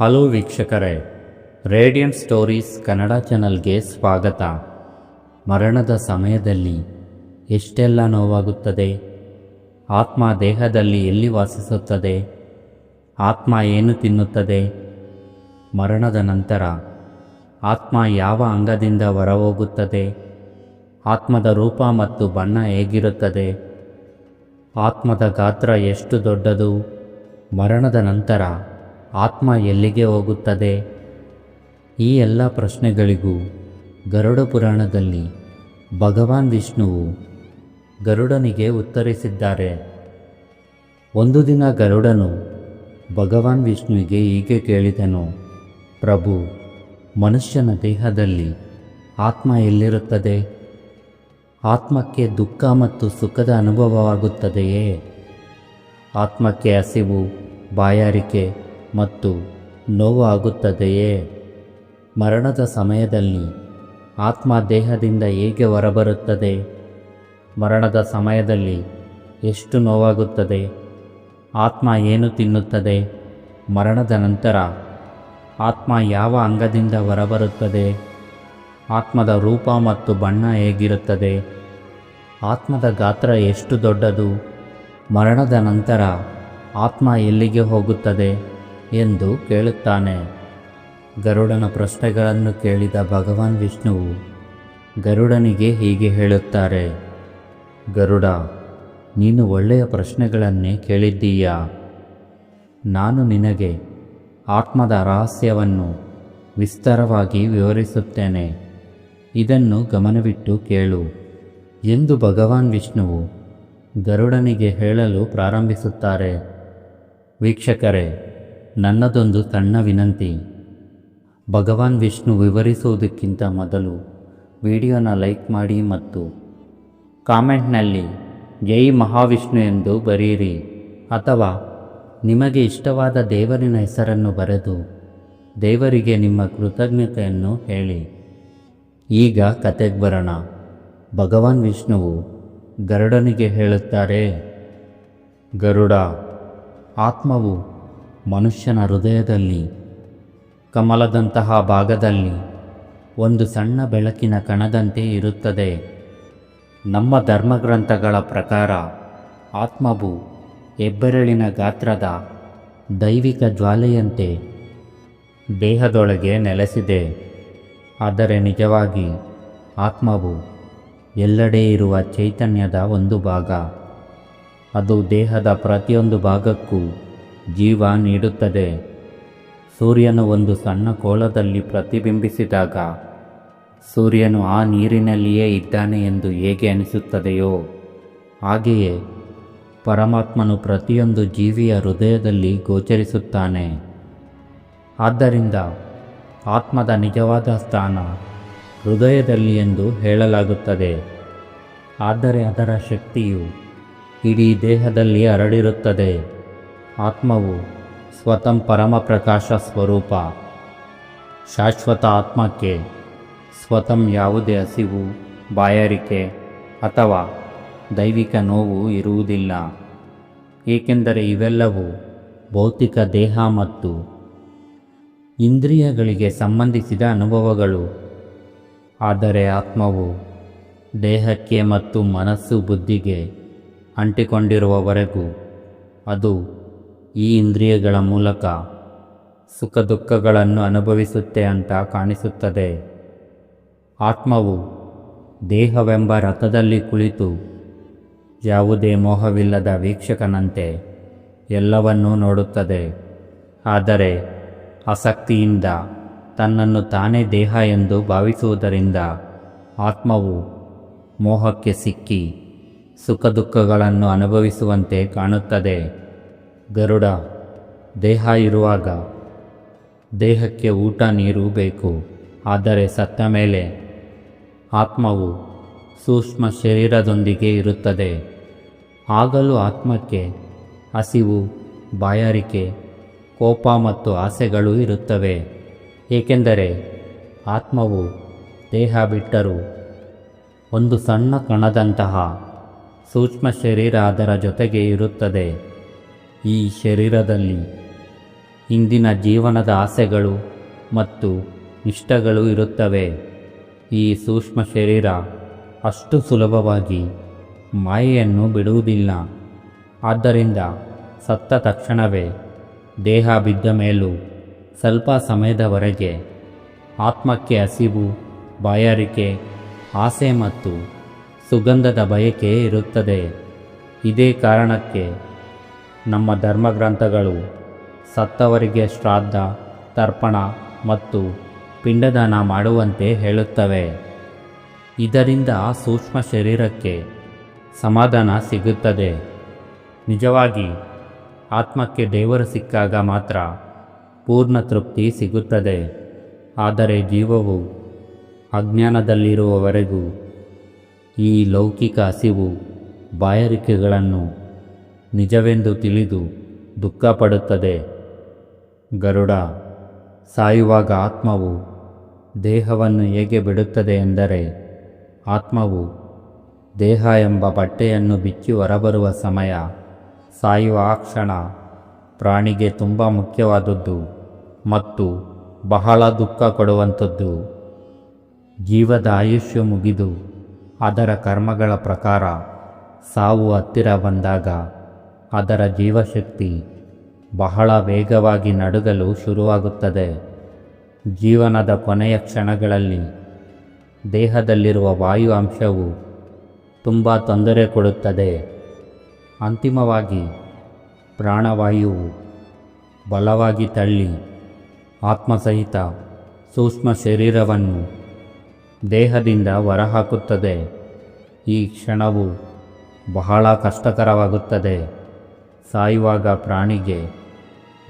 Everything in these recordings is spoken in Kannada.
ಹಲೋ ವೀಕ್ಷಕರೇ ರೇಡಿಯಂಟ್ ಸ್ಟೋರೀಸ್ ಕನ್ನಡ ಚಾನಲ್ಗೆ ಸ್ವಾಗತ. ಮರಣದ ಸಮಯದಲ್ಲಿ ಎಷ್ಟೆಲ್ಲ ನೋವಾಗುತ್ತದೆ, ಆತ್ಮ ದೇಹದಲ್ಲಿ ಎಲ್ಲಿ ವಾಸಿಸುತ್ತದೆ, ಆತ್ಮ ಏನು ತಿನ್ನುತ್ತದೆ, ಮರಣದ ನಂತರ ಆತ್ಮ ಯಾವ ಅಂಗದಿಂದ ಹೊರಹೋಗುತ್ತದೆ, ಆತ್ಮದ ರೂಪ ಮತ್ತು ಬಣ್ಣ ಹೇಗಿರುತ್ತದೆ, ಆತ್ಮದ ಗಾತ್ರ ಎಷ್ಟು ದೊಡ್ಡದು, ಮರಣದ ನಂತರ ಆತ್ಮ ಎಲ್ಲಿಗೆ ಹೋಗುತ್ತದೆ? ಈ ಎಲ್ಲ ಪ್ರಶ್ನೆಗಳಿಗೂ ಗರುಡ ಪುರಾಣದಲ್ಲಿ ಭಗವಾನ್ ವಿಷ್ಣುವು ಗರುಡನಿಗೆ ಉತ್ತರಿಸಿದ್ದಾರೆ. ಒಂದು ದಿನ ಗರುಡನು ಭಗವಾನ್ ವಿಷ್ಣುವಿಗೆ ಹೀಗೆ ಕೇಳಿದನು, ಪ್ರಭು, ಮನುಷ್ಯನ ದೇಹದಲ್ಲಿ ಆತ್ಮ ಎಲ್ಲಿರುತ್ತದೆ? ಆತ್ಮಕ್ಕೆ ದುಃಖ ಮತ್ತು ಸುಖದ ಅನುಭವವಾಗುತ್ತದೆಯೇ? ಆತ್ಮಕ್ಕೆ ಹಸಿವು, ಬಾಯಾರಿಕೆ ಮತ್ತು ನೋವು ಆಗುತ್ತದೆಯೇ ಮರಣದ ಸಮಯದಲ್ಲಿ ಆತ್ಮ ದೇಹದಿಂದ ಹೇಗೆ ಹೊರಬರುತ್ತದೆ? ಮರಣದ ಸಮಯದಲ್ಲಿ ಎಷ್ಟು ನೋವಾಗುತ್ತದೆ? ಆತ್ಮ ಏನು ತಿನ್ನುತ್ತದೆ? ಮರಣದ ನಂತರ ಆತ್ಮ ಯಾವ ಅಂಗದಿಂದ ಹೊರಬರುತ್ತದೆ? ಆತ್ಮದ ರೂಪ ಮತ್ತು ಬಣ್ಣ ಹೇಗಿರುತ್ತದೆ? ಆತ್ಮದ ಗಾತ್ರ ಎಷ್ಟು ದೊಡ್ಡದು? ಮರಣದ ನಂತರ ಆತ್ಮ ಎಲ್ಲಿಗೆ ಹೋಗುತ್ತದೆ? ಎಂದು ಕೇಳುತ್ತಾನೆ. ಗರುಡನ ಪ್ರಶ್ನೆಗಳನ್ನು ಕೇಳಿದ ಭಗವಾನ್ ವಿಷ್ಣುವು ಗರುಡನಿಗೆ ಹೀಗೆ ಹೇಳುತ್ತಾರೆ. ಗರುಡ, ನೀನು ಒಳ್ಳೆಯ ಪ್ರಶ್ನೆಗಳನ್ನೇ ಕೇಳಿದ್ದೀಯಾ? ನಾನು ನಿನಗೆ ಆತ್ಮದ ರಹಸ್ಯವನ್ನು ವಿಸ್ತಾರವಾಗಿ ವಿವರಿಸುತ್ತೇನೆ. ಇದನ್ನು ಗಮನವಿಟ್ಟು ಕೇಳು ಎಂದು ಭಗವಾನ್ ವಿಷ್ಣುವು ಗರುಡನಿಗೆ ಹೇಳಲು ಪ್ರಾರಂಭಿಸುತ್ತಾರೆ. ವೀಕ್ಷಕರೇ ನನ್ನದೊಂದು ಸಣ್ಣ ವಿನಂತಿ. ಭಗವಾನ್ ವಿಷ್ಣು ವಿವರಿಸುವುದಕ್ಕಿಂತ ಮೊದಲು ವಿಡಿಯೋನ ಲೈಕ್ ಮಾಡಿ ಮತ್ತು ಕಾಮೆಂಟ್ನಲ್ಲಿ ಜೈ ಮಹಾವಿಷ್ಣು ಎಂದು ಬರೆಯಿರಿ. ಅಥವಾ ನಿಮಗೆ ಇಷ್ಟವಾದ ದೇವರಿನ ಹೆಸರನ್ನು ಬರೆದು ದೇವರಿಗೆ ನಿಮ್ಮ ಕೃತಜ್ಞತೆಯನ್ನು ಹೇಳಿ ಈಗ ಕತೆಗೆ ಬರೋಣ. ಭಗವಾನ್ ವಿಷ್ಣುವು ಗರುಡನಿಗೆ ಹೇಳುತ್ತಾರೆ, ಗರುಡ, ಆತ್ಮವು ಮನುಷ್ಯನ ಹೃದಯದಲ್ಲಿ, ಕಮಲದಂತಹ ಭಾಗದಲ್ಲಿ ಒಂದು ಸಣ್ಣ ಬೆಳಕಿನ ಕಣದಂತೆ ಇರುತ್ತದೆ. ನಮ್ಮ ಧರ್ಮಗ್ರಂಥಗಳ ಪ್ರಕಾರ ಆತ್ಮವು ಹೆಬ್ಬೆರಳಿನ ಗಾತ್ರದ ದೈವಿಕ ಜ್ವಾಲೆಯಂತೆ ದೇಹದೊಳಗೆ ನೆಲೆಸಿದೆ. ಆದರೆ ನಿಜವಾಗಿ ಆತ್ಮವು ಎಲ್ಲೆಡೆ ಇರುವ ಚೈತನ್ಯದ ಒಂದು ಭಾಗ. ಅದು ದೇಹದ ಪ್ರತಿಯೊಂದು ಭಾಗಕ್ಕೂ ಜೀವ ನೀಡುತ್ತದೆ. ಸೂರ್ಯನು ಒಂದು ಸಣ್ಣ ಕೋಲದಲ್ಲಿ ಪ್ರತಿಬಿಂಬಿಸಿದಾಗ ಸೂರ್ಯನು ಆ ನೀರಿನಲ್ಲಿಯೇ ಇದ್ದಾನೆ ಎಂದು ಹೇಗೆ ಅನಿಸುತ್ತದೆಯೋ? ಹಾಗೆಯೇ ಪರಮಾತ್ಮನು ಪ್ರತಿಯೊಂದು ಜೀವಿಯ ಹೃದಯದಲ್ಲಿ ಗೋಚರಿಸುತ್ತಾನೆ. ಆದ್ದರಿಂದ ಆತ್ಮದ ನಿಜವಾದ ಸ್ಥಾನ ಹೃದಯದಲ್ಲಿ ಎಂದು ಹೇಳಲಾಗುತ್ತದೆ. ಆದರೆ ಅದರ ಶಕ್ತಿಯು ಇಡೀ ದೇಹದಲ್ಲಿ ಹರಡಿರುತ್ತದೆ. ಆತ್ಮವು ಸ್ವತಂ ಪರಮ ಪ್ರಕಾಶ ಸ್ವರೂಪ. ಶಾಶ್ವತ ಆತ್ಮಕ್ಕೆ ಸ್ವತಂ ಯಾವುದೇ ಹಸಿವು, ಬಾಯಾರಿಕೆ ಅಥವಾ ದೈವಿಕ ನೋವು ಇರುವುದಿಲ್ಲ. ಏಕೆಂದರೆ ಇವೆಲ್ಲವೂ ಭೌತಿಕ ದೇಹ ಮತ್ತು ಇಂದ್ರಿಯಗಳಿಗೆ ಸಂಬಂಧಿಸಿದ ಅನುಭವಗಳು. ಆದರೆ ಆತ್ಮವು ದೇಹಕ್ಕೆ ಮತ್ತು ಮನಸ್ಸು ಬುದ್ಧಿಗೆ ಅಂಟಿಕೊಂಡಿರುವವರೆಗೂ ಅದು ಈ ಇಂದ್ರಿಯಗಳ ಮೂಲಕ ಸುಖ ದುಃಖಗಳನ್ನು ಅನುಭವಿಸುತ್ತೆ ಅಂತ ಕಾಣಿಸುತ್ತದೆ. ಆತ್ಮವು ದೇಹವೆಂಬ ರಥದಲ್ಲಿ ಕುಳಿತು ಯಾವುದೇ ಮೋಹವಿಲ್ಲದ ವೀಕ್ಷಕನಂತೆ ಎಲ್ಲವನ್ನೂ ನೋಡುತ್ತದೆ. ಆದರೆ ಆಸಕ್ತಿಯಿಂದ ತನ್ನನ್ನು ತಾನೇ ದೇಹ ಎಂದು ಭಾವಿಸುವುದರಿಂದ ಆತ್ಮವು ಮೋಹಕ್ಕೆ ಸಿಕ್ಕಿ ಸುಖ ದುಃಖಗಳನ್ನು ಅನುಭವಿಸುವಂತೆ ಕಾಣುತ್ತದೆ. ಗರುಡ, ದೇಹ ಇರುವಾಗ ದೇಹಕ್ಕೆ ಊಟ ನೀರು ಬೇಕು. ಆದರೆ ಸತ್ತ ಮೇಲೆ ಆತ್ಮವು ಸೂಕ್ಷ್ಮ ಶರೀರದೊಂದಿಗೆ ಇರುತ್ತದೆ. ಆಗಲೂ ಆತ್ಮಕ್ಕೆ ಹಸಿವು, ಬಾಯಾರಿಕೆ, ಕೋಪ ಮತ್ತು ಆಸೆಗಳು ಇರುತ್ತವೆ. ಏಕೆಂದರೆ ಆತ್ಮವು ದೇಹ ಬಿಟ್ಟರೂ ಒಂದು ಸಣ್ಣ ಕಣದಂತಹ ಸೂಕ್ಷ್ಮ ಶರೀರ ಅದರ ಜೊತೆಗೆ ಇರುತ್ತದೆ. ಈ ಶರೀರದಲ್ಲಿ ಇಂದಿನ ಜೀವನದ ಆಸೆಗಳು ಮತ್ತು ಇಷ್ಟಗಳು ಇರುತ್ತವೆ. ಈ ಸೂಕ್ಷ್ಮ ಶರೀರ ಅಷ್ಟು ಸುಲಭವಾಗಿ ಮಾಯೆಯನ್ನು ಬಿಡುವುದಿಲ್ಲ. ಆದ್ದರಿಂದ ಸತ್ತ ತಕ್ಷಣವೇ ದೇಹ ಬಿದ್ದ ಮೇಲೂ ಸ್ವಲ್ಪ ಸಮಯದವರೆಗೆ ಆತ್ಮಕ್ಕೆ ಹಸಿವು, ಬಾಯಾರಿಕೆ, ಆಸೆ ಮತ್ತು ಸುಗಂಧದ ಬಯಕೆ ಇರುತ್ತದೆ. ಇದೇ ಕಾರಣಕ್ಕೆ ನಮ್ಮ ಧರ್ಮಗ್ರಂಥಗಳು, ಸತ್ತವರಿಗೆ ಶ್ರಾದ್ದ, ತರ್ಪಣ ಮತ್ತು ಪಿಂಡದಾನ ಮಾಡುವಂತೆ ಹೇಳುತ್ತವೆ. ಇದರಿಂದ ಸೂಕ್ಷ್ಮ ಶರೀರಕ್ಕೆ ಸಮಾಧಾನ ಸಿಗುತ್ತದೆ. ನಿಜವಾಗಿ, ಆತ್ಮಕ್ಕೆ ದೇವರು ಸಿಕ್ಕಾಗ ಮಾತ್ರ ಪೂರ್ಣ ತೃಪ್ತಿ ಸಿಗುತ್ತದೆ. ಆದರೆ ಜೀವವು ಅಜ್ಞಾನದಲ್ಲಿರುವವರೆಗೂ ಈ ಲೌಕಿಕ ಹಸಿವು ಬಾಯಾರಿಕೆಗಳನ್ನು ನಿಜವೆಂದು ತಿಳಿದು ದುಃಖಪಡುತ್ತದೆ. ಗರುಡ, ಸಾಯುವಾಗ ಆತ್ಮವು ದೇಹವನ್ನು ಹೇಗೆ ಬಿಡುತ್ತದೆ ಎಂದರೆ, ಆತ್ಮವು ದೇಹ ಎಂಬ ಬಟ್ಟೆಯನ್ನು ಬಿಚ್ಚಿ ಹೊರಬರುವ ಸಮಯ, ಸಾಯುವ ಆ ಕ್ಷಣ ಪ್ರಾಣಿಗೆ ತುಂಬ ಮುಖ್ಯವಾದದ್ದು ಮತ್ತು ಬಹಳ ದುಃಖ ಕೊಡುವಂಥದ್ದು. ಜೀವದ ಆಯುಷ್ಯ ಮುಗಿದು ಅದರ ಕರ್ಮಗಳ ಪ್ರಕಾರ ಸಾವು ಹತ್ತಿರ ಬಂದಾಗ ಅದರ ಜೀವಶಕ್ತಿ ಬಹಳ ವೇಗವಾಗಿ ನಡುಗಲು ಶುರುವಾಗುತ್ತದೆ. ಜೀವನದ ಕೊನೆಯ ಕ್ಷಣಗಳಲ್ಲಿ ದೇಹದಲ್ಲಿರುವ ವಾಯು ಅಂಶವು ತುಂಬ ತೊಂದರೆ ಕೊಡುತ್ತದೆ. ಅಂತಿಮವಾಗಿ ಪ್ರಾಣವಾಯುವು ಬಲವಾಗಿ ತಳ್ಳಿ ಆತ್ಮಸಹಿತ ಸೂಕ್ಷ್ಮ ಶರೀರವನ್ನು ದೇಹದಿಂದ ಹೊರಹಾಕುತ್ತದೆ. ಈ ಕ್ಷಣವು ಬಹಳ ಕಷ್ಟಕರವಾಗುತ್ತದೆ. ಸಾಯುವಾಗ ಪ್ರಾಣಿಗೆ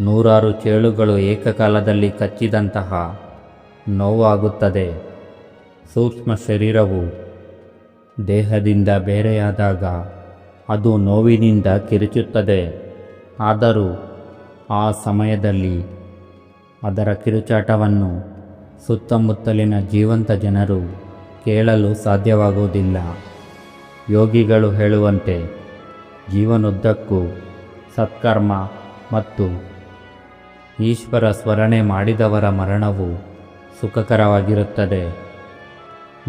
ನೂರಾರು ಚೇಳುಗಳು ಏಕಕಾಲದಲ್ಲಿ ಕಚ್ಚಿದಂತಹ ನೋವಾಗುತ್ತದೆ. ಸೂಕ್ಷ್ಮ ಶರೀರವು ದೇಹದಿಂದ ಬೇರೆಯಾದಾಗ ಅದು ನೋವಿನಿಂದ ಕಿರುಚುತ್ತದೆ. ಆದರೂ ಆ ಸಮಯದಲ್ಲಿ ಅದರ ಕಿರುಚಾಟವನ್ನು ಸುತ್ತಮುತ್ತಲಿನ ಜೀವಂತ ಜನರು ಕೇಳಲು ಸಾಧ್ಯವಾಗುವುದಿಲ್ಲ. ಯೋಗಿಗಳು ಹೇಳುವಂತೆ ಜೀವನದುದ್ದಕ್ಕೂ ಸತ್ಕರ್ಮ ಮತ್ತು ಈಶ್ವರ ಸ್ಮರಣೆ ಮಾಡಿದವರ ಮರಣವು ಸುಖಕರವಾಗಿರುತ್ತದೆ.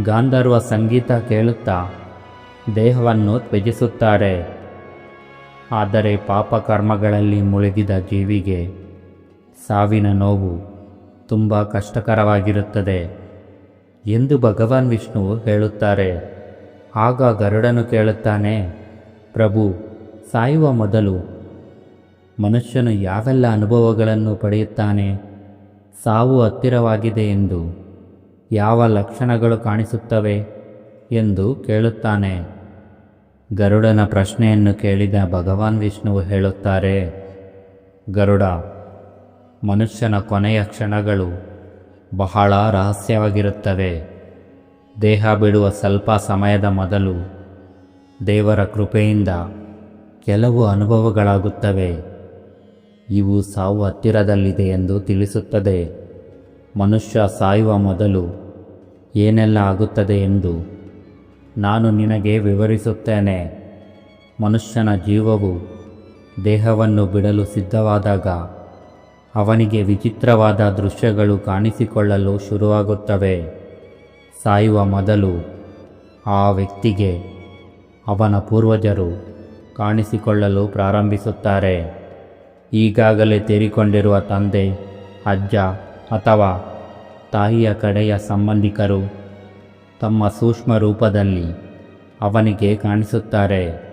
ಗಾಂಧರ್ವ ಸಂಗೀತ ಕೇಳುತ್ತಾ ದೇಹವನ್ನು ತ್ಯಜಿಸುತ್ತಾರೆ. ಆದರೆ ಪಾಪಕರ್ಮಗಳಲ್ಲಿ ಮುಳುಗಿದ ಜೀವಿಗೆ ಸಾವಿನ ನೋವು ತುಂಬ ಕಷ್ಟಕರವಾಗಿರುತ್ತದೆ ಎಂದು ಭಗವಾನ್ ವಿಷ್ಣು ಹೇಳುತ್ತಾರೆ. ಆಗ ಗರುಡನು ಕೇಳುತ್ತಾನೆ, ಪ್ರಭು, ಸಾಯುವ ಮೊದಲು ಮನುಷ್ಯನು ಯಾವೆಲ್ಲ ಅನುಭವಗಳನ್ನು ಪಡೆಯುತ್ತಾನೆ ಸಾವು ಹತ್ತಿರವಾಗಿದೆ ಎಂದು ಯಾವ ಲಕ್ಷಣಗಳು ಕಾಣಿಸುತ್ತವೆ ಎಂದು ಕೇಳುತ್ತಾನೆ. ಗರುಡನ ಪ್ರಶ್ನೆಯನ್ನು ಕೇಳಿದ ಭಗವಾನ್ ವಿಷ್ಣುವು ಹೇಳುತ್ತಾರೆ, ಗರುಡ, ಮನುಷ್ಯನ ಕೊನೆಯ ಕ್ಷಣಗಳು ಬಹಳ ರಹಸ್ಯವಾಗಿರುತ್ತವೆ. ದೇಹ ಬಿಡುವ ಸ್ವಲ್ಪ ಸಮಯದ ಮೊದಲು ದೇವರ ಕೃಪೆಯಿಂದ ಕೆಲವು ಅನುಭವಗಳಾಗುತ್ತವೆ. ಇವು ಸಾವು ಹತ್ತಿರದಲ್ಲಿದೆ ಎಂದು ತಿಳಿಸುತ್ತದೆ. ಮನುಷ್ಯ ಸಾಯುವ ಮೊದಲು ಏನೆಲ್ಲ ಆಗುತ್ತದೆ ಎಂದು ನಾನು ನಿನಗೆ ವಿವರಿಸುತ್ತೇನೆ. ಮನುಷ್ಯನ ಜೀವವು ದೇಹವನ್ನು ಬಿಡಲು ಸಿದ್ಧವಾದಾಗ ಅವನಿಗೆ ವಿಚಿತ್ರವಾದ ದೃಶ್ಯಗಳು ಕಾಣಿಸಿಕೊಳ್ಳಲು ಶುರುವಾಗುತ್ತವೆ. ಸಾಯುವ ಮೊದಲು ಆ ವ್ಯಕ್ತಿಗೆ ಅವನ ಪೂರ್ವಜರು ಕಾಣಿಸಿಕೊಳ್ಳಲು ಪ್ರಾರಂಭಿಸುತ್ತಾರೆ. ಈಗಾಗಲೇ ತೀರಿಕೊಂಡಿರುವ ತಂದೆ, ಅಜ್ಜ ಅಥವಾ ತಾಯಿಯ ಕಡೆಯ ಸಂಬಂಧಿಕರು ತಮ್ಮ ಸೂಕ್ಷ್ಮ ರೂಪದಲ್ಲಿ ಅವನಿಗೆ ಕಾಣಿಸುತ್ತಾರೆ.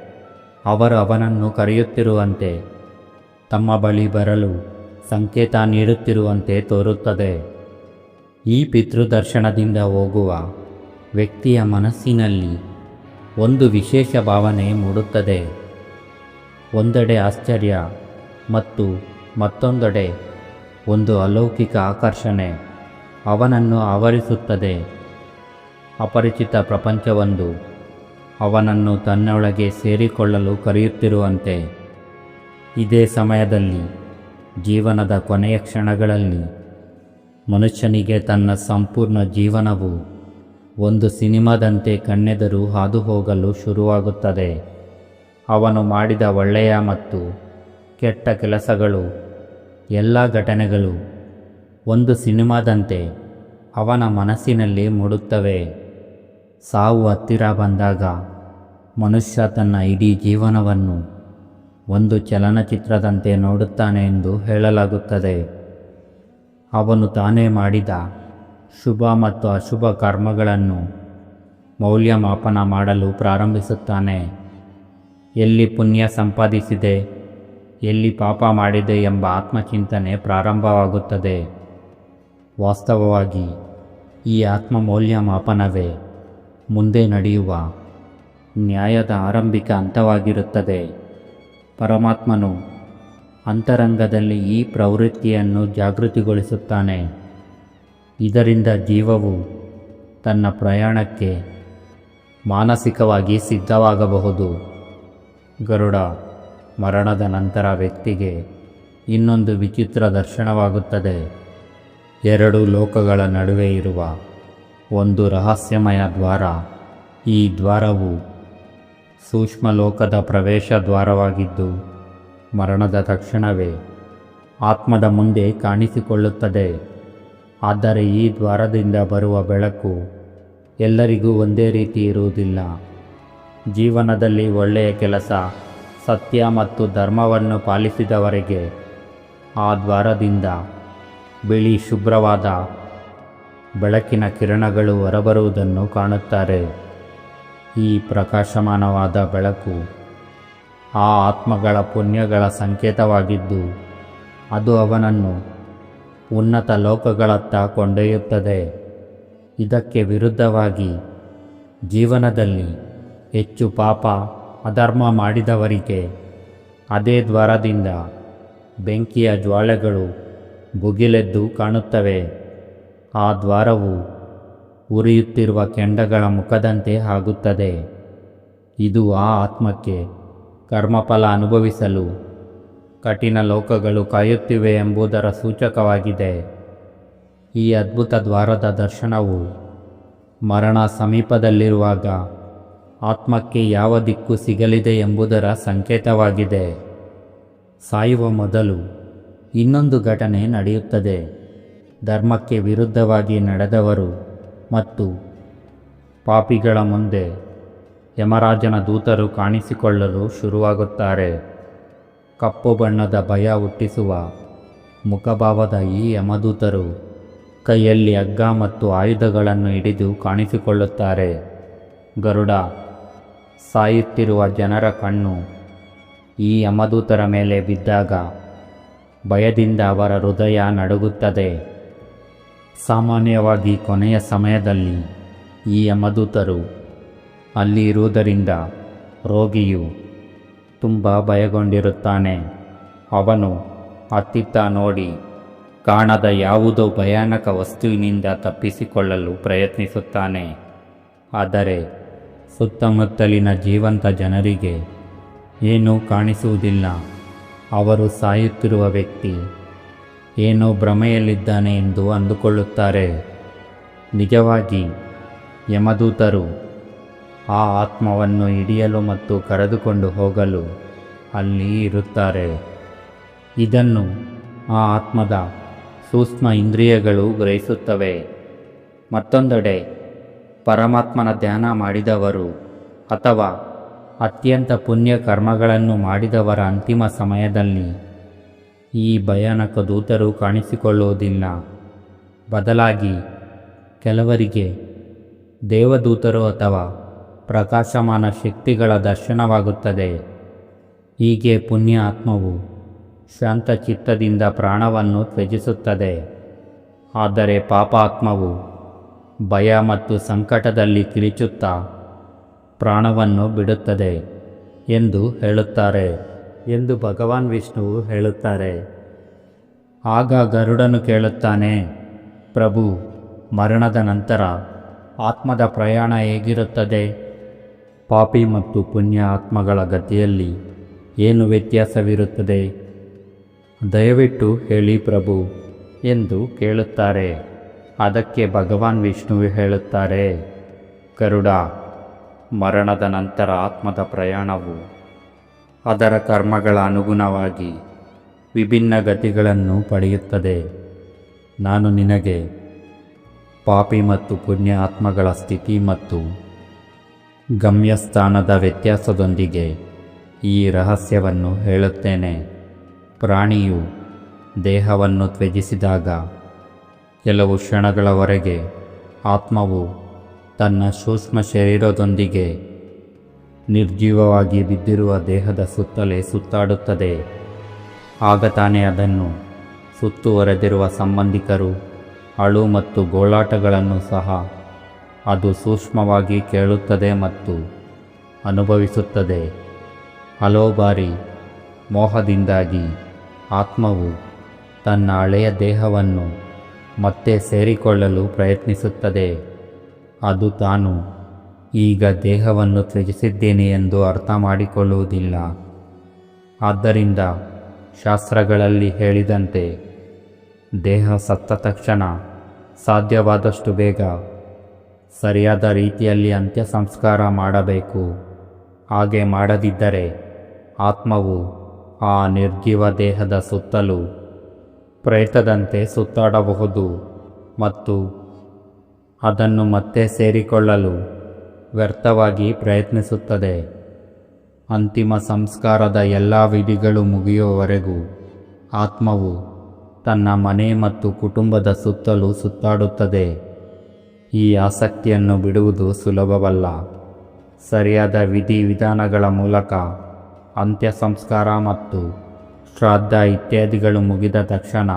ಅವರು ಅವನನ್ನು ಕರೆಯುತ್ತಿರುವಂತೆ, ತಮ್ಮ ಬಳಿ ಬರಲು ಸಂಕೇತ ನೀಡುತ್ತಿರುವಂತೆ ತೋರುತ್ತದೆ. ಈ ಪಿತೃದರ್ಶನದಿಂದ ಹೋಗುವ ವ್ಯಕ್ತಿಯ ಮನಸ್ಸಿನಲ್ಲಿ ಒಂದು ವಿಶೇಷ ಭಾವನೆ ಮೂಡುತ್ತದೆ. ಒಂದೆಡೆ ಆಶ್ಚರ್ಯ ಮತ್ತು ಮತ್ತೊಂದೆಡೆ ಒಂದು ಅಲೌಕಿಕ ಆಕರ್ಷಣೆ ಅವನನ್ನು ಆವರಿಸುತ್ತದೆ. ಅಪರಿಚಿತ ಪ್ರಪಂಚವೊಂದು ಅವನನ್ನು ತನ್ನೊಳಗೆ ಸೇರಿಕೊಳ್ಳಲು ಕರೆಯುತ್ತಿರುವಂತೆ. ಇದೇ ಸಮಯದಲ್ಲಿ ಜೀವನದ ಕೊನೆಯ ಕ್ಷಣಗಳಲ್ಲಿ ಮನುಷ್ಯನಿಗೆ ತನ್ನ ಸಂಪೂರ್ಣ ಜೀವನವು ಒಂದು ಸಿನಿಮಾದಂತೆ ಕಣ್ಣೆದರು ಹಾದು ಹೋಗಲು ಶುರುವಾಗುತ್ತದೆ. ಅವನು ಮಾಡಿದ ಒಳ್ಳೆಯ ಮತ್ತು ಕೆಟ್ಟ ಕೆಲಸಗಳು, ಎಲ್ಲ ಘಟನೆಗಳು ಒಂದು ಸಿನಿಮಾದಂತೆ ಅವನ ಮನಸ್ಸಿನಲ್ಲಿ ಮೂಡುತ್ತವೆ. ಸಾವು ಹತ್ತಿರ ಬಂದಾಗ ಮನುಷ್ಯ ತನ್ನ ಇಡೀ ಜೀವನವನ್ನು ಒಂದು ಚಲನಚಿತ್ರದಂತೆ ನೋಡುತ್ತಾನೆ ಎಂದು ಹೇಳಲಾಗುತ್ತದೆ. ಅವನು ತಾನೇ ಮಾಡಿದ ಶುಭ ಮತ್ತು ಅಶುಭ ಕರ್ಮಗಳನ್ನು ಮೌಲ್ಯಮಾಪನ ಮಾಡಲು ಪ್ರಾರಂಭಿಸುತ್ತಾನೆ. ಎಲ್ಲಿ ಪುಣ್ಯ ಸಂಪಾದಿಸಿದೆ ಎಲ್ಲಿ ಪಾಪ ಮಾಡಿದೆ ಎಂಬ ಆತ್ಮಚಿಂತನೆ ಪ್ರಾರಂಭವಾಗುತ್ತದೆ. ವಾಸ್ತವವಾಗಿ, ಈ ಆತ್ಮ ಮೌಲ್ಯಮಾಪನವೇ ಮುಂದೆ ನಡೆಯುವ ನ್ಯಾಯದ ಆರಂಭಿಕ ಹಂತವಾಗಿರುತ್ತದೆ. ಪರಮಾತ್ಮನು ಅಂತರಂಗದಲ್ಲಿ ಈ ಪ್ರವೃತ್ತಿಯನ್ನು ಜಾಗೃತಿಗೊಳಿಸುತ್ತಾನೆ. ಇದರಿಂದ ಜೀವವು ತನ್ನ ಪ್ರಯಾಣಕ್ಕೆ ಮಾನಸಿಕವಾಗಿ ಸಿದ್ಧವಾಗಬಹುದು. ಗರುಡ ಮರಣದ ನಂತರ ವ್ಯಕ್ತಿಗೆ ಇನ್ನೊಂದು ವಿಚಿತ್ರ ದರ್ಶನವಾಗುತ್ತದೆ. ಎರಡು ಲೋಕಗಳ ನಡುವೆ ಇರುವ ಒಂದು ರಹಸ್ಯಮಯ ದ್ವಾರ. ಈ ದ್ವಾರವು ಸೂಕ್ಷ್ಮ ಲೋಕದ ಪ್ರವೇಶ ದ್ವಾರವಾಗಿದ್ದು, ಮರಣದ ತಕ್ಷಣವೇ ಆತ್ಮದ ಮುಂದೆ ಕಾಣಿಸಿಕೊಳ್ಳುತ್ತದೆ. ಆದರೆ ಈ ದ್ವಾರದಿಂದ ಬರುವ ಬೆಳಕು ಎಲ್ಲರಿಗೂ ಒಂದೇ ರೀತಿ ಇರುವುದಿಲ್ಲ. ಜೀವನದಲ್ಲಿ ಒಳ್ಳೆಯ ಕೆಲಸ ಸತ್ಯ ಮತ್ತು ಧರ್ಮವನ್ನು ಪಾಲಿಸಿದವರಿಗೆ ಆ ದ್ವಾರದಿಂದ ಬಿಳಿ ಶುಭ್ರವಾದ ಬೆಳಕಿನ ಕಿರಣಗಳು ಹೊರಬರುವುದನ್ನು ಕಾಣುತ್ತಾರೆ. ಈ ಪ್ರಕಾಶಮಾನವಾದ ಬೆಳಕು ಆ ಆತ್ಮಗಳ ಪುಣ್ಯಗಳ ಸಂಕೇತವಾಗಿದ್ದು, ಅದು ಅವನನ್ನು ಉನ್ನತ ಲೋಕಗಳತ್ತ ಕೊಂಡೊಯ್ಯುತ್ತದೆ. ಇದಕ್ಕೆ ವಿರುದ್ಧವಾಗಿ ಜೀವನದಲ್ಲಿ ಹೆಚ್ಚು ಪಾಪ ಅಧರ್ಮ ಮಾಡಿದವರಿಗೆ, ಅದೇ ದ್ವಾರದಿಂದ ಬೆಂಕಿಯ ಜ್ವಾಲೆಗಳು ಭುಗಿಲೆದ್ದು ಕಾಣುತ್ತವೆ. ಆ ದ್ವಾರವು ಉರಿಯುತ್ತಿರುವ ಕೆಂಡಗಳ ಮುಖದಂತೆ ಆಗುತ್ತದೆ. ಇದು ಆ ಆತ್ಮಕ್ಕೆ ಕರ್ಮಫಲ ಅನುಭವಿಸಲು ಕಠಿಣ ಲೋಕಗಳು ಕಾಯುತ್ತಿವೆ ಎಂಬುದರ ಸೂಚಕವಾಗಿದೆ. ಈ ಅದ್ಭುತ ದ್ವಾರದ ದರ್ಶನವು ಮರಣ ಸಮೀಪದಲ್ಲಿರುವಾಗ ಆತ್ಮಕ್ಕೆ ಯಾವ ದಿಕ್ಕು ಸಿಗಲಿದೆ ಎಂಬುದರ ಸಂಕೇತವಾಗಿದೆ. ಸಾಯುವ ಮೊದಲು ಇನ್ನೊಂದು ಘಟನೆ ನಡೆಯುತ್ತದೆ. ಧರ್ಮಕ್ಕೆ ವಿರುದ್ಧವಾಗಿ ನಡೆದವರು ಮತ್ತು ಪಾಪಿಗಳ ಮುಂದೆ ಯಮರಾಜನ ದೂತರು ಕಾಣಿಸಿಕೊಳ್ಳಲು ಶುರುವಾಗುತ್ತಾರೆ. ಕಪ್ಪು ಬಣ್ಣದ ಭಯ ಹುಟ್ಟಿಸುವ ಮುಖಭಾವದ ಈ ಯಮದೂತರು ಕೈಯಲ್ಲಿ ಹಗ್ಗ ಮತ್ತು ಆಯುಧಗಳನ್ನು ಹಿಡಿದು ಕಾಣಿಸಿಕೊಳ್ಳುತ್ತಾರೆ. ಗರುಡ ಸಾಯುತ್ತಿರುವ ಜನರ ಕಣ್ಣು ಈ ಯಮದೂತರ ಮೇಲೆ ಬಿದ್ದಾಗ ಭಯದಿಂದ ಅವರ ಹೃದಯ ನಡುಗುತ್ತದೆ. ಸಾಮಾನ್ಯವಾಗಿ ಕೊನೆಯ ಸಮಯದಲ್ಲಿ ಈ ಯಮದೂತರು ಅಲ್ಲಿ ಇರುವುದರಿಂದ ರೋಗಿಯು ತುಂಬ ಭಯಗೊಂಡಿರುತ್ತಾನೆ. ಅವನು ಅತ್ತಿತ್ತ ನೋಡಿ, ಕಾಣದ ಯಾವುದೋ ಭಯಾನಕ ವಸ್ತುವಿನಿಂದ ತಪ್ಪಿಸಿಕೊಳ್ಳಲು ಪ್ರಯತ್ನಿಸುತ್ತಾನೆ. ಆದರೆ ಸುತ್ತಮುತ್ತಲಿನ ಜೀವಂತ ಜನರಿಗೆ ಏನೂ ಕಾಣಿಸುವುದಿಲ್ಲ. ಅವರು ಸಾಯುತ್ತಿರುವ ವ್ಯಕ್ತಿ ಏನೋ ಭ್ರಮೆಯಲ್ಲಿದ್ದಾನೆ ಎಂದು ಅಂದುಕೊಳ್ಳುತ್ತಾರೆ. ನಿಜವಾಗಿ, ಯಮದೂತರು ಆ ಆತ್ಮವನ್ನು ಹಿಡಿಯಲು ಮತ್ತು ಕರೆದುಕೊಂಡು ಹೋಗಲು ಅಲ್ಲಿ ಇರುತ್ತಾರೆ. ಇದನ್ನು ಆ ಆತ್ಮದ ಸೂಕ್ಷ್ಮ ಇಂದ್ರಿಯಗಳು ಗ್ರಹಿಸುತ್ತವೆ. ಮತ್ತೊಂದೆಡೆ ಪರಮಾತ್ಮನ ಧ್ಯಾನ ಮಾಡಿದವರು ಅಥವಾ ಅತ್ಯಂತ ಪುಣ್ಯ ಕರ್ಮಗಳನ್ನು ಮಾಡಿದವರ ಅಂತಿಮ ಸಮಯದಲ್ಲಿ ಈ ಭಯಾನಕ ದೂತರು ಕಾಣಿಸಿಕೊಳ್ಳುವುದಿಲ್ಲ ಬದಲಾಗಿ ಕೆಲವರಿಗೆ ದೇವದೂತರು ಅಥವಾ ಪ್ರಕಾಶಮಾನ ಶಕ್ತಿಗಳ ದರ್ಶನವಾಗುತ್ತದೆ. ಹೀಗೆ ಪುಣ್ಯ ಆತ್ಮವು ಶಾಂತ ಚಿತ್ತದಿಂದ ಪ್ರಾಣವನ್ನು ತ್ಯಜಿಸುತ್ತದೆ. ಆದರೆ ಪಾಪಾತ್ಮವು ಭಯ ಮತ್ತು ಸಂಕಟದಲ್ಲಿ ಕಿರಿಚುತ್ತಾ ಪ್ರಾಣವನ್ನು ಬಿಡುತ್ತದೆ ಎಂದು ಹೇಳುತ್ತಾರೆ ಎಂದು ಭಗವಾನ್ ವಿಷ್ಣುವು ಹೇಳುತ್ತಾರೆ. ಆಗ ಗರುಡನು ಕೇಳುತ್ತಾನೆ, ಪ್ರಭು, ಮರಣದ ನಂತರ ಆತ್ಮದ ಪ್ರಯಾಣ ಹೇಗಿರುತ್ತದೆ? ಪಾಪಿ ಮತ್ತು ಪುಣ್ಯ ಆತ್ಮಗಳ ಗತಿಯಲ್ಲಿ ಏನು ವ್ಯತ್ಯಾಸವಿರುತ್ತದೆ? ದಯವಿಟ್ಟು ಹೇಳಿ ಪ್ರಭು, ಎಂದು ಕೇಳುತ್ತಾರೆ. ಅದಕ್ಕೆ ಭಗವಾನ್ ವಿಷ್ಣುವು ಹೇಳುತ್ತಾರೆ, ಗರುಡ, ಮರಣದ ನಂತರ ಆತ್ಮದ ಪ್ರಯಾಣವು ಅದರ ಕರ್ಮಗಳ ಅನುಗುಣವಾಗಿ ವಿಭಿನ್ನ ಗತಿಗಳನ್ನು ಪಡೆಯುತ್ತದೆ. ನಾನು ನಿನಗೆ ಪಾಪಿ ಮತ್ತು ಪುಣ್ಯ ಆತ್ಮಗಳ ಸ್ಥಿತಿ ಮತ್ತು ಗಮ್ಯಸ್ಥಾನದ ವ್ಯತ್ಯಾಸದೊಂದಿಗೆ ಈ ರಹಸ್ಯವನ್ನು ಹೇಳುತ್ತೇನೆ. ಪ್ರಾಣಿಯು ದೇಹವನ್ನು ತ್ಯಜಿಸಿದಾಗ ಕೆಲವು ಕ್ಷಣಗಳವರೆಗೆ ಆತ್ಮವು ತನ್ನ ಸೂಕ್ಷ್ಮ ಶರೀರದೊಂದಿಗೆ ನಿರ್ಜೀವವಾಗಿ ಬಿದ್ದಿರುವ ದೇಹದ ಸುತ್ತಲೇ ಸುತ್ತಾಡುತ್ತದೆ. ಆಗ ತಾನೇ ಅದನ್ನು ಸುತ್ತುವರೆದಿರುವ ಸಂಬಂಧಿಕರು, ಅಳು ಮತ್ತು ಗೋಳಾಟಗಳನ್ನು ಸಹ ಅದು ಸೂಕ್ಷ್ಮವಾಗಿ ಕೇಳುತ್ತದೆ ಮತ್ತು ಅನುಭವಿಸುತ್ತದೆ. ಹಲವು ಬಾರಿ, ಮೋಹದಿಂದಾಗಿ ಆತ್ಮವು ತನ್ನ ಹಳೆಯ ದೇಹವನ್ನು ಮತ್ತೆ ಸೇರಿಕೊಳ್ಳಲು ಪ್ರಯತ್ನಿಸುತ್ತದೆ. ಅದು ತಾನು, ಈಗ ದೇಹವನ್ನು ತ್ಯಜಿಸಿದ್ದೇನೆ ಎಂದು ಅರ್ಥ ಮಾಡಿಕೊಳ್ಳುವುದಿಲ್ಲ ಆದ್ದರಿಂದ ಶಾಸ್ತ್ರಗಳಲ್ಲಿ ಹೇಳಿದಂತೆ, ದೇಹ ಸತ್ತ ತಕ್ಷಣ ಸಾಧ್ಯವಾದಷ್ಟು ಬೇಗ ಸರಿಯಾದ ರೀತಿಯಲ್ಲಿ ಅಂತ್ಯ ಸಂಸ್ಕಾರ ಮಾಡಬೇಕು. ಹಾಗೆ ಮಾಡದಿದ್ದರೆ ಆತ್ಮವು ಆ ನಿರ್ಜೀವ ದೇಹದ ಸುತ್ತಲೂ ಪ್ರೇತದಂತೆ ಸುತ್ತಾಡಬಹುದು ಮತ್ತು ಅದನ್ನು ಮತ್ತೆ ಸೇರಿಕೊಳ್ಳಲು ವ್ಯರ್ಥವಾಗಿ ಪ್ರಯತ್ನಿಸುತ್ತದೆ. ಅಂತಿಮ ಸಂಸ್ಕಾರದ ಎಲ್ಲ ವಿಧಿಗಳು ಮುಗಿಯುವವರೆಗೂ ಆತ್ಮವು ತನ್ನ ಮನೆ ಮತ್ತು ಕುಟುಂಬದ ಸುತ್ತಲೂ ಸುತ್ತಾಡುತ್ತದೆ. ಈ ಆಸಕ್ತಿಯನ್ನು ಬಿಡುವುದು ಸುಲಭವಲ್ಲ. ಸರಿಯಾದ ವಿಧಿವಿಧಾನಗಳ ಮೂಲಕ ಅಂತ್ಯ ಸಂಸ್ಕಾರ ಮತ್ತು ಶ್ರಾದ್ದ ಇತ್ಯಾದಿಗಳು ಮುಗಿದ ತಕ್ಷಣ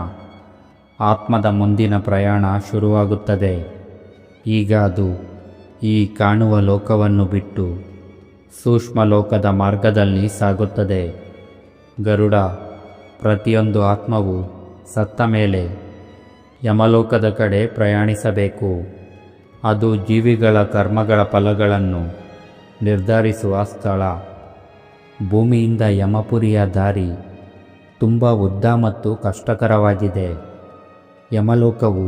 ಆತ್ಮದ ಮುಂದಿನ ಪ್ರಯಾಣ ಶುರುವಾಗುತ್ತದೆ. ಈಗ ಅದು ಈ ಕಾಣುವ ಲೋಕವನ್ನು ಬಿಟ್ಟು ಸೂಕ್ಷ್ಮ ಲೋಕದ ಮಾರ್ಗದಲ್ಲಿ ಸಾಗುತ್ತದೆ. ಗರುಡ, ಪ್ರತಿಯೊಂದು ಆತ್ಮವು ಸತ್ತ ಮೇಲೆ ಯಮಲೋಕದ ಕಡೆ ಪ್ರಯಾಣಿಸಬೇಕು. ಅದು ಜೀವಿಗಳ ಕರ್ಮಗಳ ಫಲಗಳನ್ನು ನಿರ್ಧರಿಸುವ ಸ್ಥಳ. ಭೂಮಿಯಿಂದ ಯಮಪುರಿಯ ದಾರಿ ತುಂಬ ಉದ್ದ ಮತ್ತು ಕಷ್ಟಕರವಾಗಿದೆ. ಯಮಲೋಕವು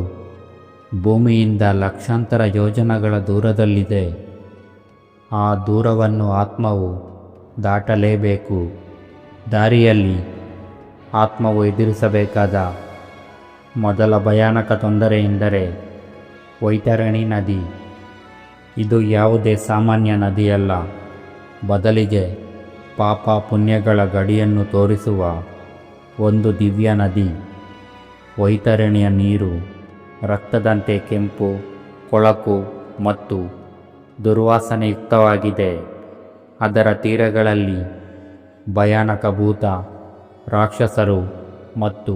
ಭೂಮಿಯಿಂದ ಲಕ್ಷಾಂತರ ಯೋಜನೆಗಳ ದೂರದಲ್ಲಿದೆ. ಆ ದೂರವನ್ನು ಆತ್ಮವು ದಾಟಲೇಬೇಕು. ದಾರಿಯಲ್ಲಿ ಆತ್ಮವು ಎದುರಿಸಬೇಕಾದ ಮೊದಲ ಭಯಾನಕ ತೊಂದರೆ ಎಂದರೆ ವೈತರಣಿ ನದಿ. ಇದು ಯಾವುದೇ ಸಾಮಾನ್ಯ ನದಿಯಲ್ಲ, ಬದಲಿಗೆ ಪಾಪ ಪುಣ್ಯಗಳ ಗಡಿಯನ್ನು ತೋರಿಸುವ ಒಂದು ದಿವ್ಯ ನದಿ, ವೈತರಣಿಯ ನೀರು, ರಕ್ತದಂತೆ ಕೆಂಪು, ಕೊಳಕು ಮತ್ತು ದುರ್ವಾಸನೆಯುಕ್ತವಾಗಿದೆ. ಅದರ ತೀರಗಳಲ್ಲಿ ಭಯಾನಕ ಭೂತ, ರಾಕ್ಷಸರು ಮತ್ತು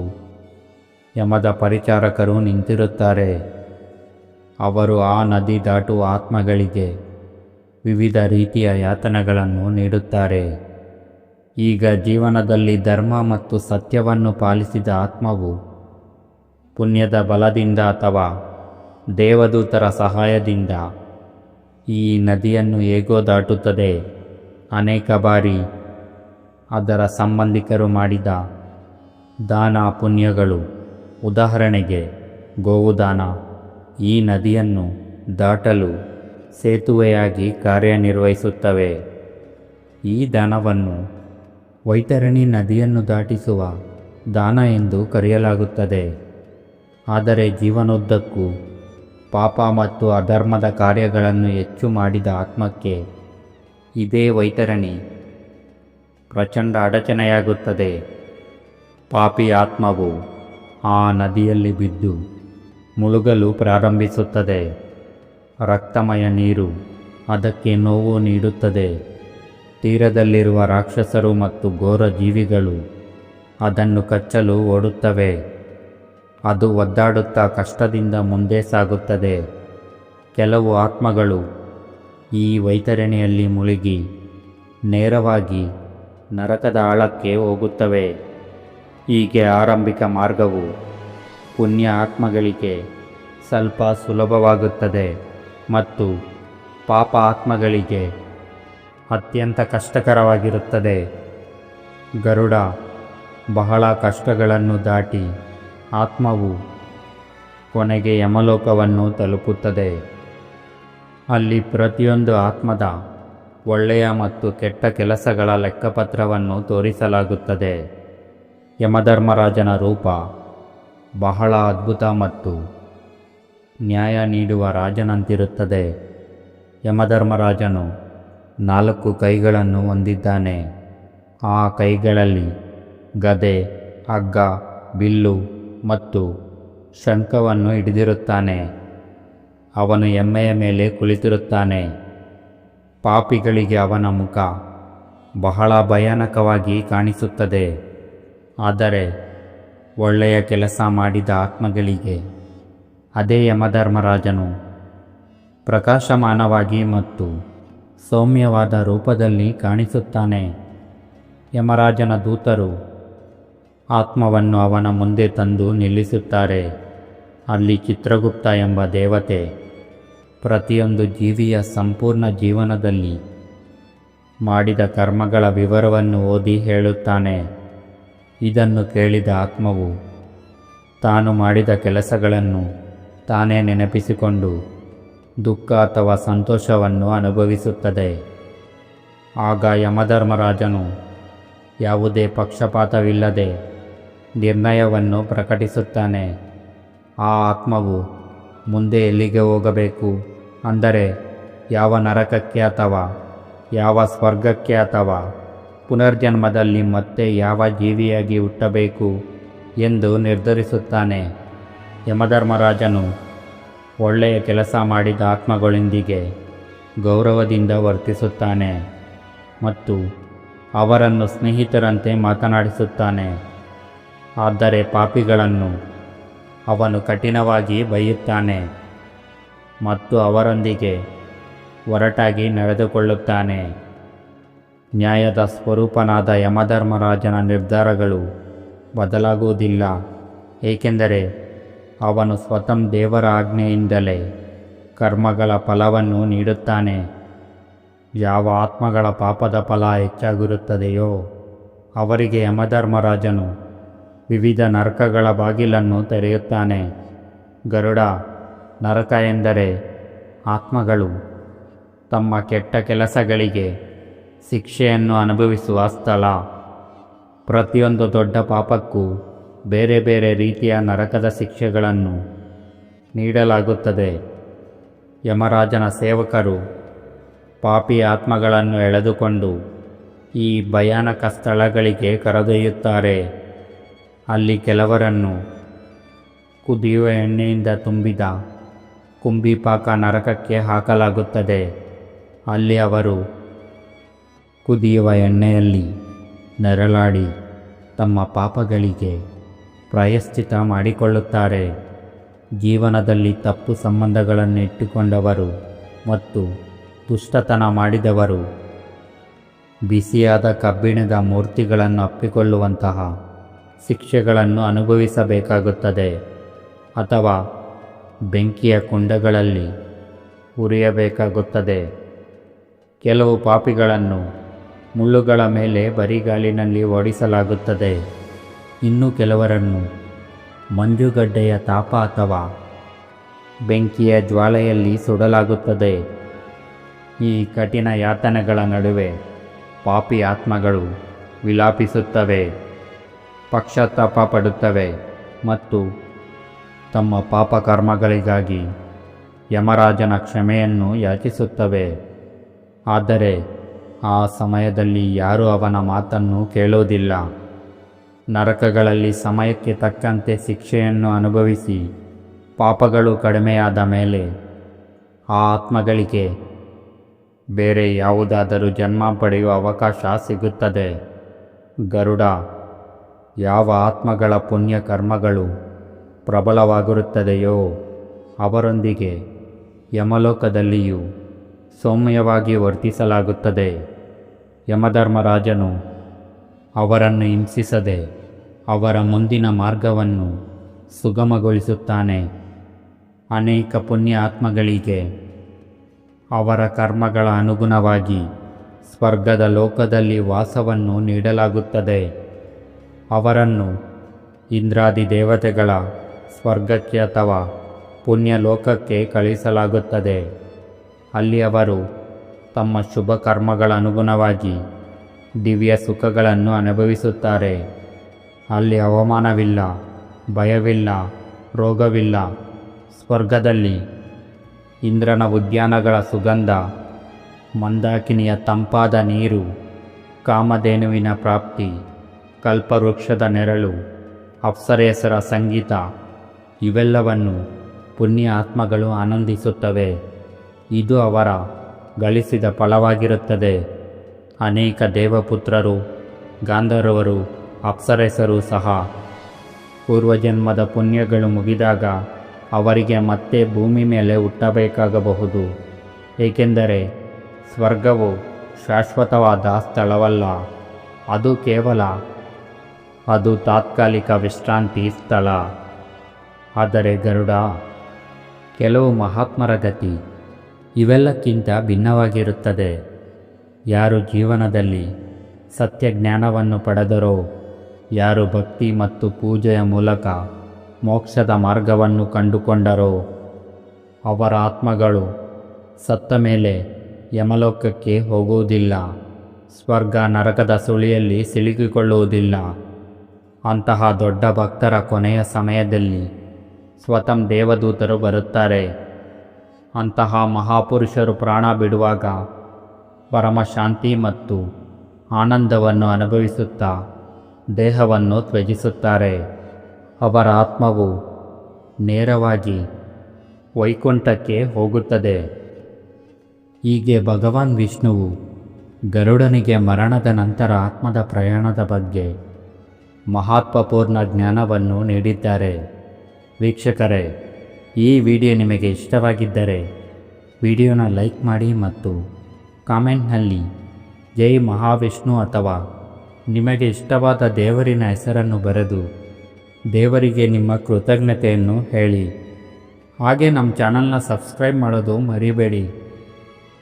ಯಮದ ಪರಿಚಾರಕರು ನಿಂತಿರುತ್ತಾರೆ. ಅವರು ಆ ನದಿ ದಾಟುವ ಆತ್ಮಗಳಿಗೆ ವಿವಿಧ ರೀತಿಯ ಯಾತನೆಗಳನ್ನು ನೀಡುತ್ತಾರೆ. ಈಗ ಜೀವನದಲ್ಲಿ ಧರ್ಮ ಮತ್ತು ಸತ್ಯವನ್ನು ಪಾಲಿಸಿದ ಆತ್ಮವು ಪುಣ್ಯದ ಬಲದಿಂದ ಅಥವಾ ದೇವದೂತರ ಸಹಾಯದಿಂದ ಈ ನದಿಯನ್ನು ಹೇಗೋ ದಾಟುತ್ತದೆ. ಅನೇಕ ಬಾರಿ ಅದರ ಸಂಬಂಧಿಕರು ಮಾಡಿದ ದಾನ ಪುಣ್ಯಗಳು. ಉದಾಹರಣೆಗೆ ಗೋವುದಾನ. ಈ ನದಿಯನ್ನು ದಾಟಲು ಸೇತುವೆಯಾಗಿ ಕಾರ್ಯನಿರ್ವಹಿಸುತ್ತವೆ. ಈ ದಾನವನ್ನು ವೈತರಣಿ ನದಿಯನ್ನು ದಾಟಿಸುವ ದಾನ ಎಂದು ಕರೆಯಲಾಗುತ್ತದೆ. ಆದರೆ ಜೀವನೋದ್ದಕ್ಕೂ ಪಾಪ ಮತ್ತು ಅಧರ್ಮದ ಕಾರ್ಯಗಳನ್ನು ಹೆಚ್ಚು ಮಾಡಿದ ಆತ್ಮಕ್ಕೆ ಇದೇ ವೈತರಣಿ. ಪ್ರಚಂಡ ಅಡಚಣೆಯಾಗುತ್ತದೆ. ಪಾಪಿ ಆತ್ಮವು ಆ ನದಿಯಲ್ಲಿ ಬಿದ್ದು ಮುಳುಗಲು ಪ್ರಾರಂಭಿಸುತ್ತದೆ. ರಕ್ತಮಯ ನೀರು ಅದಕ್ಕೆ ನೋವು ನೀಡುತ್ತದೆ. ತೀರದಲ್ಲಿರುವ ರಾಕ್ಷಸರು ಮತ್ತು ಘೋರ ಜೀವಿಗಳು ಅದನ್ನು ಕಚ್ಚಲು ಓಡುತ್ತವೆ. ಅದು ಒದ್ದಾಡುತ್ತಾ ಕಷ್ಟದಿಂದ ಮುಂದೆ ಸಾಗುತ್ತದೆ. ಕೆಲವು ಆತ್ಮಗಳು ಈ ವೈತರಣೆಯಲ್ಲಿ ಮುಳುಗಿ ನೇರವಾಗಿ ನರಕದ ಆಳಕ್ಕೆ ಹೋಗುತ್ತವೆ. ಹೀಗೆ ಆರಂಭಿಕ ಮಾರ್ಗವು ಪುಣ್ಯ ಆತ್ಮಗಳಿಗೆ ಸ್ವಲ್ಪ ಸುಲಭವಾಗುತ್ತದೆ ಮತ್ತು ಪಾಪ ಆತ್ಮಗಳಿಗೆ ಅತ್ಯಂತ ಕಷ್ಟಕರವಾಗಿರುತ್ತದೆ. ಗರುಡ ಬಹಳ ಕಷ್ಟಗಳನ್ನು ದಾಟಿ ಆತ್ಮವು ಕೊನೆಗೆ ಯಮಲೋಕವನ್ನು ತಲುಪುತ್ತದೆ. ಅಲ್ಲಿ ಪ್ರತಿಯೊಂದು ಆತ್ಮದ ಒಳ್ಳೆಯ ಮತ್ತು ಕೆಟ್ಟ ಕೆಲಸಗಳ ಲೆಕ್ಕಪತ್ರವನ್ನು ತೋರಿಸಲಾಗುತ್ತದೆ. ಯಮಧರ್ಮರಾಜನ ರೂಪ ಬಹಳ ಅದ್ಭುತ ಮತ್ತು ನ್ಯಾಯ ನೀಡುವ ರಾಜನಂತಿರುತ್ತದೆ. ಯಮಧರ್ಮರಾಜನು ನಾಲ್ಕು ಕೈಗಳನ್ನು ಹೊಂದಿದ್ದಾನೆ. ಆ ಕೈಗಳಲ್ಲಿ ಗದೆ, ಹಗ್ಗ, ಬಿಲ್ಲು ಮತ್ತು ಶಂಖವನ್ನು ಹಿಡಿದಿರುತ್ತಾನೆ. ಅವನು ಎಮ್ಮೆಯ ಮೇಲೆ ಕುಳಿತಿರುತ್ತಾನೆ. ಪಾಪಿಗಳಿಗೆ ಅವನ ಮುಖ ಬಹಳ ಭಯಾನಕವಾಗಿ ಕಾಣಿಸುತ್ತದೆ. ಆದರೆ ಒಳ್ಳೆಯ ಕೆಲಸ ಮಾಡಿದ ಆತ್ಮಗಳಿಗೆ, ಅದೇ ಯಮಧರ್ಮರಾಜನು ಪ್ರಕಾಶಮಾನವಾಗಿ ಮತ್ತು ಸೌಮ್ಯವಾದ ರೂಪದಲ್ಲಿ ಕಾಣಿಸುತ್ತಾನೆ. ಯಮರಾಜನ ದೂತರು ಆತ್ಮವನ್ನು ಅವನ ಮುಂದೆ ತಂದು ನಿಲ್ಲಿಸುತ್ತಾರೆ. ಅಲ್ಲಿ ಚಿತ್ರಗುಪ್ತ ಎಂಬ ದೇವತೆ ಪ್ರತಿಯೊಂದು ಜೀವಿಯ ಸಂಪೂರ್ಣ ಜೀವನದಲ್ಲಿ ಮಾಡಿದ ಕರ್ಮಗಳ ವಿವರವನ್ನು ಓದಿ ಹೇಳುತ್ತಾನೆ. ಇದನ್ನು ಕೇಳಿದ ಆತ್ಮವು ತಾನು ಮಾಡಿದ ಕೆಲಸಗಳನ್ನು ತಾನೇ ನೆನಪಿಸಿಕೊಂಡು ದುಃಖ ಅಥವಾ ಸಂತೋಷವನ್ನು ಅನುಭವಿಸುತ್ತದೆ. ಆಗ ಯಮಧರ್ಮರಾಜನು ಯಾವುದೇ ಪಕ್ಷಪಾತವಿಲ್ಲದೆ ನಿರ್ಣಯವನ್ನು ಪ್ರಕಟಿಸುತ್ತಾನೆ. ಆ ಆತ್ಮವು ಮುಂದೆ ಎಲ್ಲಿಗೆ ಹೋಗಬೇಕು? ಅಂದರೆ ಯಾವ ನರಕಕ್ಕೆ ಅಥವಾ ಯಾವ ಸ್ವರ್ಗಕ್ಕೆ ಅಥವಾ ಪುನರ್ಜನ್ಮದಲ್ಲಿ ಮತ್ತೆ ಯಾವ ಜೀವಿಯಾಗಿ ಹುಟ್ಟಬೇಕು ಎಂದು ನಿರ್ಧರಿಸುತ್ತಾನೆ. ಯಮಧರ್ಮರಾಜನು ಒಳ್ಳೆಯ ಕೆಲಸ ಮಾಡಿದ ಆತ್ಮಗಳೊಂದಿಗೆ ಗೌರವದಿಂದ ವರ್ತಿಸುತ್ತಾನೆ ಮತ್ತು ಅವರನ್ನು ಸ್ನೇಹಿತರಂತೆ ಮಾತನಾಡಿಸುತ್ತಾನೆ. ಆದರೆ ಪಾಪಿಗಳನ್ನು ಅವನು ಕಠಿಣವಾಗಿ ಬೈಯುತ್ತಾನೆ ಮತ್ತು ಅವರೊಂದಿಗೆ ಒರಟಾಗಿ ನಡೆದುಕೊಳ್ಳುತ್ತಾನೆ. ನ್ಯಾಯದ ಸ್ವರೂಪನಾದ ಯಮಧರ್ಮರಾಜನ ನಿರ್ಧಾರಗಳು ಬದಲಾಗುವುದಿಲ್ಲ, ಏಕೆಂದರೆ ಅವನು ಸ್ವತಃ ದೇವರ ಆಜ್ಞೆಯಿಂದಲೇ ಕರ್ಮಗಳ ಫಲವನ್ನು ನೀಡುತ್ತಾನೆ. ಯಾವ ಆತ್ಮಗಳ ಪಾಪದ ಫಲ ಹೆಚ್ಚಾಗಿರುತ್ತದೆಯೋ ಅವರಿಗೆ ಯಮಧರ್ಮರಾಜನು ವಿವಿಧ ನರಕಗಳ ಬಾಗಿಲನ್ನು ತೆರೆಯುತ್ತಾನೆ. ಗರುಡ, ನರಕ ಎಂದರೆ ಆತ್ಮಗಳು. ತಮ್ಮ ಕೆಟ್ಟ ಕೆಲಸಗಳಿಗೆ ಶಿಕ್ಷೆಯನ್ನು ಅನುಭವಿಸುವ ಸ್ಥಳ. ಪ್ರತಿಯೊಂದು ದೊಡ್ಡ ಪಾಪಕ್ಕೂ ಬೇರೆ ಬೇರೆ ರೀತಿಯ ನರಕದ ಶಿಕ್ಷೆಗಳನ್ನು ನೀಡಲಾಗುತ್ತದೆ. ಯಮರಾಜನ ಸೇವಕರು ಪಾಪಿ ಆತ್ಮಗಳನ್ನು ಎಳೆದುಕೊಂಡು ಈ ಭಯಾನಕ ಸ್ಥಳಗಳಿಗೆ ಕರೆದೊಯ್ಯುತ್ತಾರೆ. ಅಲ್ಲಿ ಕೆಲವರನ್ನು ಕುದಿಯುವ ಎಣ್ಣೆಯಿಂದ ತುಂಬಿದ ಕುಂಬಿಪಾಕ ನರಕಕ್ಕೆ ಹಾಕಲಾಗುತ್ತದೆ. ಅಲ್ಲಿ ಅವರು ಕುದಿಯುವ ಎಣ್ಣೆಯಲ್ಲಿ ನೆರಳಾಡಿ ತಮ್ಮ ಪಾಪಗಳಿಗೆ ಪ್ರಾಯಶ್ಚಿತ ಮಾಡಿಕೊಳ್ಳುತ್ತಾರೆ. ಜೀವನದಲ್ಲಿ ತಪ್ಪು ಸಂಬಂಧಗಳನ್ನು ಇಟ್ಟುಕೊಂಡವರು ಮತ್ತು ದುಷ್ಟತನ ಮಾಡಿದವರು. ಬಿಸಿಯಾದ ಕಬ್ಬಿಣದ ಮೂರ್ತಿಗಳನ್ನು ಅಪ್ಪಿಕೊಳ್ಳುವಂತಹ ಶಿಕ್ಷೆಗಳನ್ನು ಅನುಭವಿಸಬೇಕಾಗುತ್ತದೆ. ಅಥವಾ ಬೆಂಕಿಯ ಕುಂಡಗಳಲ್ಲಿ ಉರಿಯಬೇಕಾಗುತ್ತದೆ. ಕೆಲವು ಪಾಪಿಗಳನ್ನು ಮುಳ್ಳುಗಳ ಮೇಲೆ ಬರಿಗಾಲಿನಲ್ಲಿ ಓಡಿಸಲಾಗುತ್ತದೆ ಇನ್ನು ಕೆಲವರನ್ನು ಮಂಜುಗಡ್ಡೆಯ ತಾಪ ಅಥವಾ ಬೆಂಕಿಯ ಜ್ವಾಲೆಯಲ್ಲಿ ಸುಡಲಾಗುತ್ತದೆ. ಈ ಕಠಿಣ ಯಾತನೆಗಳ ನಡುವೆ ಪಾಪಿ ಆತ್ಮಗಳು ವಿಲಾಪಿಸುತ್ತವೆ, ಪಕ್ಷತಾಪ ಪಡುತ್ತವೆ ಮತ್ತು ತಮ್ಮ ಪಾಪ ಕರ್ಮಗಳಿಗಾಗಿ ಯಮರಾಜನ ಕ್ಷಮೆಯನ್ನು ಯಾಚಿಸುತ್ತವೆ. ಆದರೆ ಆ ಸಮಯದಲ್ಲಿ ಯಾರೂ ಅವನ ಮಾತನ್ನು ಕೇಳೋದಿಲ್ಲ. ನರಕಗಳಲ್ಲಿ ಸಮಯಕ್ಕೆ ತಕ್ಕಂತೆ ಶಿಕ್ಷೆಯನ್ನು ಅನುಭವಿಸಿ ಪಾಪಗಳು ಕಡಿಮೆಯಾದ ಮೇಲೆ ಆ ಆತ್ಮಗಳಿಗೆ ಬೇರೆ ಯಾವುದಾದರೂ ಜನ್ಮ ಪಡೆಯುವ ಅವಕಾಶ ಸಿಗುತ್ತದೆ. ಗರುಡ, ಯಾವ ಆತ್ಮಗಳ ಪುಣ್ಯ ಕರ್ಮಗಳು ಪ್ರಬಲವಾಗಿರುತ್ತದೆಯೋ ಅವರೊಂದಿಗೆ ಯಮಲೋಕದಲ್ಲಿಯೂ ಸೌಮ್ಯವಾಗಿ ವರ್ತಿಸಲಾಗುತ್ತದೆ. ಯಮಧರ್ಮರಾಜನು ಅವರನ್ನು ಹಿಂಸಿಸದೆ ಅವರ ಮುಂದಿನ ಮಾರ್ಗವನ್ನು ಸುಗಮಗೊಳಿಸುತ್ತಾನೆ. ಅನೇಕ ಪುಣ್ಯ ಆತ್ಮಗಳಿಗೆ ಅವರ ಕರ್ಮಗಳ ಅನುಗುಣವಾಗಿ ಸ್ವರ್ಗದ ಲೋಕದಲ್ಲಿ ವಾಸವನ್ನು ನೀಡಲಾಗುತ್ತದೆ. ಅವರನ್ನು ಇಂದ್ರಾದಿ ದೇವತೆಗಳ ಸ್ವರ್ಗಕ್ಕೆ ಅಥವಾ ಪುಣ್ಯ ಲೋಕಕ್ಕೆ ಕಳುಹಿಸಲಾಗುತ್ತದೆ. ಅಲ್ಲಿ ಅವರು ತಮ್ಮ ಶುಭ ಕರ್ಮಗಳ ಅನುಗುಣವಾಗಿ ದಿವ್ಯ ಸುಖಗಳನ್ನು ಅನುಭವಿಸುತ್ತಾರೆ. ಅಲ್ಲಿ ಅವಮಾನವಿಲ್ಲ, ಭಯವಿಲ್ಲ, ರೋಗವಿಲ್ಲ. ಸ್ವರ್ಗದಲ್ಲಿ ಇಂದ್ರನ ಉದ್ಯಾನಗಳ ಸುಗಂಧ, ಮಂದಾಕಿನಿಯ ತಂಪಾದ ನೀರು, ಕಾಮಧೇನುವಿನ ಪ್ರಾಪ್ತಿ, ಕಲ್ಪವೃಕ್ಷದ ನೆರಳು, ಅಪ್ಸರೇಸರ ಸಂಗೀತ, ಇವೆಲ್ಲವನ್ನು ಪುಣ್ಯ ಆತ್ಮಗಳು ಆನಂದಿಸುತ್ತವೆ. ಇದು ಅವರ ಗಳಿಸಿದ ಫಲವಾಗಿರುತ್ತದೆ. ಅನೇಕ ದೇವಪುತ್ರರು, ಗಾಂಧರ್ವರು, ಅಪ್ಸರೆಸರು ಸಹ. ಪೂರ್ವಜನ್ಮದ ಪುಣ್ಯಗಳು ಮುಗಿದಾಗ ಅವರಿಗೆ ಮತ್ತೆ ಭೂಮಿ ಮೇಲೆ ಹುಟ್ಟಬೇಕಾಗಬಹುದು. ಏಕೆಂದರೆ ಸ್ವರ್ಗವು ಶಾಶ್ವತವಾದ ಸ್ಥಳವಲ್ಲ, ಅದು ಕೇವಲ ಅದು ತಾತ್ಕಾಲಿಕ ವಿಶ್ರಾಂತಿ ಸ್ಥಳ. ಆದರೆ ಗರುಡ, ಕೆಲವು ಮಹಾತ್ಮರ ಗತಿ ಇವೆಲ್ಲಕ್ಕಿಂತ ಭಿನ್ನವಾಗಿರುತ್ತದೆ. ಯಾರು ಜೀವನದಲ್ಲಿ ಸತ್ಯ ಜ್ಞಾನವನ್ನು ಪಡೆದರೋ, ಯಾರು ಭಕ್ತಿ ಮತ್ತು ಪೂಜೆಯ ಮೂಲಕ ಮೋಕ್ಷದ ಮಾರ್ಗವನ್ನು ಕಂಡುಕೊಂಡರೋ, ಅವರ ಆತ್ಮಗಳು ಸತ್ತ ಮೇಲೆ ಯಮಲೋಕಕ್ಕೆ ಹೋಗುವುದಿಲ್ಲ, ಸ್ವರ್ಗ ನರಕದ ಸುಳಿಯಲ್ಲಿ ಸಿಲುಕಿಕೊಳ್ಳುವುದಿಲ್ಲ. ಅಂತಹ ದೊಡ್ಡ ಭಕ್ತರ ಕೊನೆಯ ಸಮಯದಲ್ಲಿ ಸ್ವತಃ ದೇವದೂತರು ಬರುತ್ತಾರೆ. ಅಂತಹ ಮಹಾಪುರುಷರು ಪ್ರಾಣ ಬಿಡುವಾಗ ಪರಮ ಶಾಂತಿ ಮತ್ತು ಆನಂದವನ್ನು ಅನುಭವಿಸುತ್ತಾ ದೇಹವನ್ನು ತ್ಯಜಿಸುತ್ತಾರೆ. ಅವರ ಆತ್ಮವು ನೇರವಾಗಿ ವೈಕುಂಠಕ್ಕೆ ಹೋಗುತ್ತದೆ. ಹೀಗೆ ಭಗವಾನ್ ವಿಷ್ಣುವು ಗರುಡನಿಗೆ ಮರಣದ ನಂತರ ಆತ್ಮದ ಪ್ರಯಾಣದ ಬಗ್ಗೆ ಮಹತ್ವಪೂರ್ಣ ಜ್ಞಾನವನ್ನು ನೀಡಿದ್ದಾರೆ. ವೀಕ್ಷಕರೇ, ಈ ವಿಡಿಯೋ ನಿಮಗೆ ಇಷ್ಟವಾಗಿದ್ದರೆ ವಿಡಿಯೋನ ಲೈಕ್ ಮಾಡಿ ಮತ್ತು ಕಾಮೆಂಟ್ನಲ್ಲಿ, ಜೈ ಮಹಾವಿಷ್ಣು ಅಥವಾ ನಿಮಗೆ ಇಷ್ಟವಾದ ದೇವರಿನ ಹೆಸರನ್ನು ಬರೆದು ದೇವರಿಗೆ ನಿಮ್ಮ ಕೃತಜ್ಞತೆಯನ್ನು ಹೇಳಿ. ಹಾಗೆ ನಮ್ಮ ಚಾನಲ್ನ ಸಬ್ಸ್ಕ್ರೈಬ್ ಮಾಡೋದು ಮರಿಬೇಡಿ.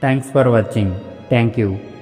Thanks for watching. Thank you.